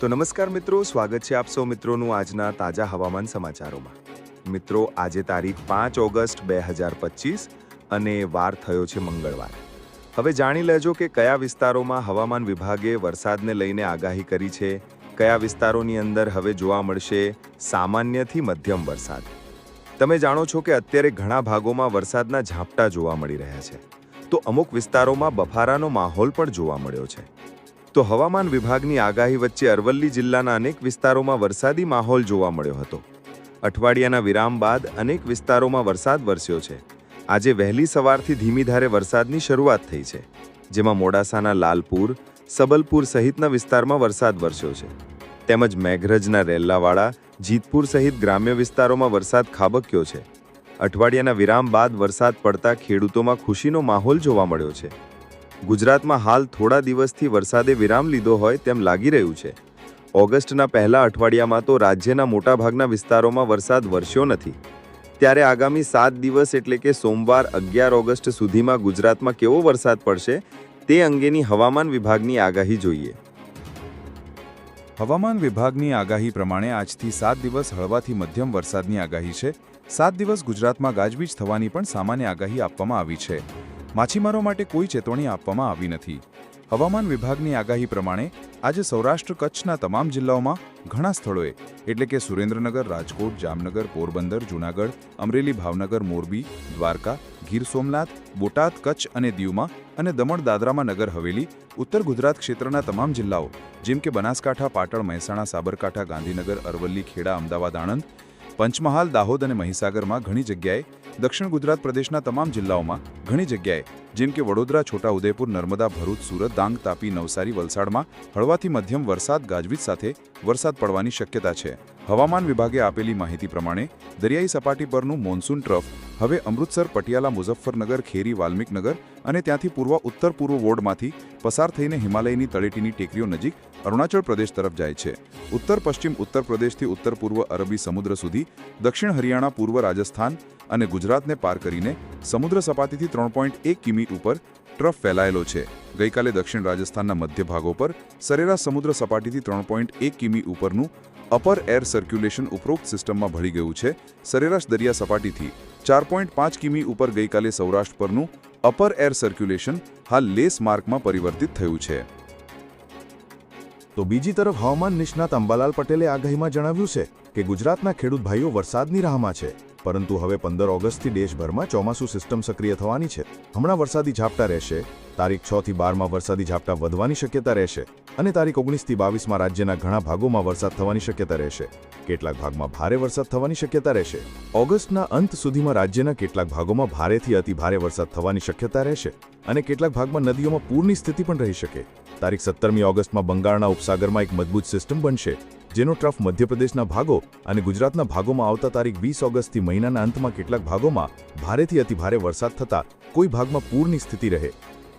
તો નમસ્કાર મિત્રો, સ્વાગત છે આપ સૌ મિત્રોનું આજના તાજા હવામાન સમાચારોમાં. મિત્રો, આજે તારીખ પાંચ ઓગસ્ટ બે હજાર પચીસ અને વાર થયો છે મંગળવાર. હવે જાણી લેજો કે કયા વિસ્તારોમાં હવામાન વિભાગે વરસાદને લઈને આગાહી કરી છે, કયા વિસ્તારોની અંદર હવે જોવા મળશે સામાન્યથી મધ્યમ વરસાદ. તમે જાણો છો કે અત્યારે ઘણા ભાગોમાં વરસાદના ઝાપટા જોવા મળી રહ્યા છે. તો અમુક વિસ્તારોમાં બફારાનો માહોલ પણ જોવા મળ્યો છે. તો હવામાન વિભાગની આગાહી વચ્ચે અરવલ્લી જિલ્લાના અનેક વિસ્તારોમાં વરસાદી માહોલ જોવા મળ્યો હતો. અઠવાડિયાના વિરામ બાદ અનેક વિસ્તારોમાં વરસાદ વરસ્યો છે. આજે વહેલી સવારથી ધીમી ધારે વરસાદની શરૂઆત થઈ છે, જેમાં મોડાસાના લાલપુર, સબલપુર સહિતના વિસ્તારમાં વરસાદ વરસ્યો છે. તેમજ મેઘરજના રેલ્લાવાડા, જીતપુર સહિત ગ્રામ્ય વિસ્તારોમાં વરસાદ ખાબક્યો છે. અઠવાડિયાના વિરામ બાદ વરસાદ પડતા ખેડૂતોમાં ખુશીનો માહોલ જોવા મળ્યો છે. ગુજરાતમાં હાલ થોડા દિવસથી વરસાદે વિરામ લીધો હોય તેમ લાગી રહ્યું છે. ઓગસ્ટના પહેલા અઠવાડિયામાં તો રાજ્યના મોટાભાગના વિસ્તારોમાં વરસાદ વરસ્યો નથી. ત્યારે આગામી સાત દિવસ એટલે કે સોમવાર અગિયાર ઓગસ્ટ સુધીમાં ગુજરાતમાં કેવો વરસાદ પડશે તે અંગેની હવામાન વિભાગની આગાહી જોઈએ. હવામાન વિભાગની આગાહી પ્રમાણે આજથી સાત દિવસ હળવાથી મધ્યમ વરસાદની આગાહી છે. સાત દિવસ ગુજરાતમાં ગાજવીજ થવાની પણ સામાન્ય આગાહી આપવામાં આવી છે. માછીમારો માટે કોઈ ચેતવણી આપવામાં આવી નથી. હવામાન વિભાગની આગાહી પ્રમાણે આજે સૌરાષ્ટ્ર કચ્છના તમામ જિલ્લાઓમાં ઘણા સ્થળોએ, એટલે કે સુરેન્દ્રનગર, રાજકોટ, જામનગર, પોરબંદર, જૂનાગઢ, અમરેલી, ભાવનગર, મોરબી, દ્વારકા, ગીર સોમનાથ, બોટાદ, કચ્છ અને દીવમાં અને દમણ, દાદરામાં નગર હવેલી, ઉત્તર ગુજરાત ક્ષેત્રના તમામ જિલ્લાઓ, જેમ કે બનાસકાંઠા, પાટણ, મહેસાણા, સાબરકાંઠા, ગાંધીનગર, અરવલ્લી, ખેડા, અમદાવાદ, આણંદ, પંચમહાલ, દાહોદ અને મહીસાગરમાં ઘણી જગ્યાએ દક્ષિણ ગુજરાત પ્રદેશના તમામ જિલ્લાઓમાં ઘણી જગ્યાએ, જેમ કે વડોદરા, છોટાઉદેપુર, નર્મદા, ભરૂચ, સુરત, ડાંગ, તાપી, નવસારી, વલસાડમાં હળવાથી મધ્યમ વરસાદ ગાજવીજ સાથે વરસાદ પડવાની શક્યતા છે. હવામાન વિભાગે આપેલી માહિતી પ્રમાણે, દરિયાઈ સપાટી પરનું મોન્સૂન ટ્રફ હવે અમૃતસર, પટિયાલા, મુઝફ્ફરનગર, ખેરી, વાલ્મિકનગર અને ત્યાંથી પૂર્વ ઉત્તર પૂર્વ વોર્ડમાંથી પસાર થઈને હિમાલયની તળેટીની ટેકરીઓ નજીક અરુણાચલ પ્રદેશ તરફ જાય છે. ઉત્તર પશ્ચિમ ઉત્તર પ્રદેશથી ઉત્તર પૂર્વ અરબી સમુદ્ર સુધી દક્ષિણ હરિયાણા, પૂર્વ રાજસ્થાન અને ગુજરાતને પાર કરીને સમુદ્ર સપાટીથી ત્રણ પોઈન્ટ એક કિમી ઉપર ટ્રફ ફેલાયેલો છે. ગઈકાલે દક્ષિણ રાજસ્થાનના મધ્ય ભાગો પર સરેરાશ સમુદ્ર સપાટીથી ત્રણ પોઈન્ટ એક કિમી ઉપરનું અપર એર સર્ક્યુલેશન ઉપરોક્ત સિસ્ટમમાં ભળી ગયું છે. સરેરાશ દરિયા સપાટીથી ચાર પોઈન્ટ પાંચ કિમી ઉપર ગઈકાલે સૌરાષ્ટ્ર પરનું અપર એર સર્ક્યુલેશન હાલ લેસ માર્કમાં પરિવર્તિત થયું છે. તો બીજી તરફ હવામાન નિષ્ણાત અંબાલાલ પટેલે આગાહીમાં જણાવ્યું છે કે ગુજરાતના ખેડૂત ભાઈઓ વરસાદની રાહમાં છે, પરંતુ હવે પંદર ઓગસ્ટથી દેશભરમાં ચોમાસું સિસ્ટમ સક્રિય થવાની છે. હમણાં વરસાદી ઝાપટા રહેશે, તારીખ છ થી બારમાં વરસાદી ઝાપટા વધવાની શક્યતા રહેશે અને તારીખ ઓગણીસથી બાવીસમાં રાજ્યના ઘણા ભાગોમાં વરસાદ થવાની શક્યતા રહેશે. કેટલાક ભાગમાં ભારે વરસાદ થવાની શક્યતા રહેશે. ઓગસ્ટના અંત સુધીમાં રાજ્યના કેટલાક ભાગોમાં ભારેથી અતિ ભારે વરસાદ થવાની શક્યતા રહેશે અને કેટલાક ભાગમાં નદીઓમાં પૂરની સ્થિતિ પણ રહી શકે. તારીખ સત્તરમી ઓગસ્ટમાં બંગાળના ઉપસાગરમાં એક મજબૂત સિસ્ટમ બનશે, જેનો ટ્રફ મધ્યપ્રદેશના ભાગો અને ગુજરાતના ભાગોમાં આવતા તારીખ વીસ ઓગસ્ટથી મહિનાના અંતમાં કેટલાક ભાગોમાં ભારેથી અતિભારે વરસાદ થતા કોઈ ભાગમાં પૂરની સ્થિતિ રહે.